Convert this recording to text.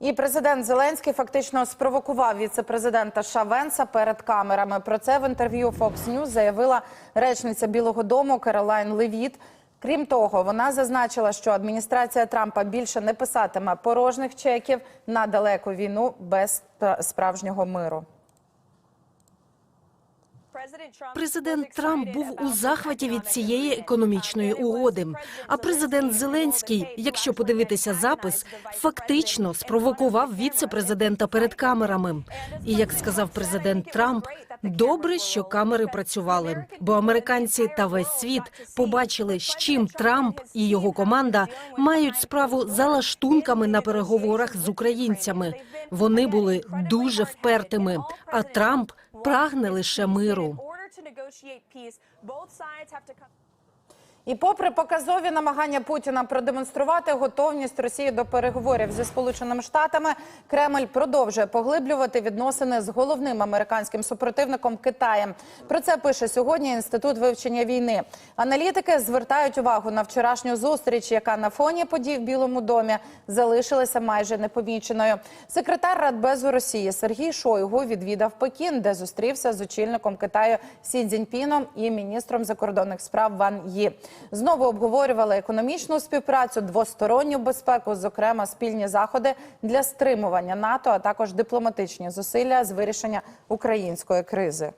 І президент Зеленський фактично спровокував віце-президента США перед камерами. Про це в інтерв'ю Fox News заявила речниця Білого Дому Керолайн Левіт. Крім того, вона зазначила, що адміністрація Трампа більше не писатиме порожніх чеків на далеку війну без справжнього миру. Президент Трамп був у захваті від цієї економічної угоди. А президент Зеленський, якщо подивитися запис, фактично спровокував віце-президента перед камерами. І як сказав президент Трамп, добре, що камери працювали, бо американці та весь світ побачили, з чим Трамп і його команда мають справу за лаштунками на переговорах з українцями. Вони були дуже впертими, а Трамп прагне лише миру. І попри показові намагання Путіна продемонструвати готовність Росії до переговорів зі Сполученими Штатами, Кремль продовжує поглиблювати відносини з головним американським супротивником Китаєм. Про це пише сьогодні інститут вивчення війни. Аналітики звертають увагу на вчорашню зустріч, яка на фоні подій в Білому домі залишилася майже непоміченою. Секретар Радбезу Росії Сергій Шойгу відвідав Пекін, де зустрівся з очільником Китаю Сі Цзіньпіном і міністром закордонних справ Ван Ї. Знову обговорювали економічну співпрацю, двосторонню безпеку, зокрема спільні заходи для стримування НАТО, а також дипломатичні зусилля з вирішення української кризи.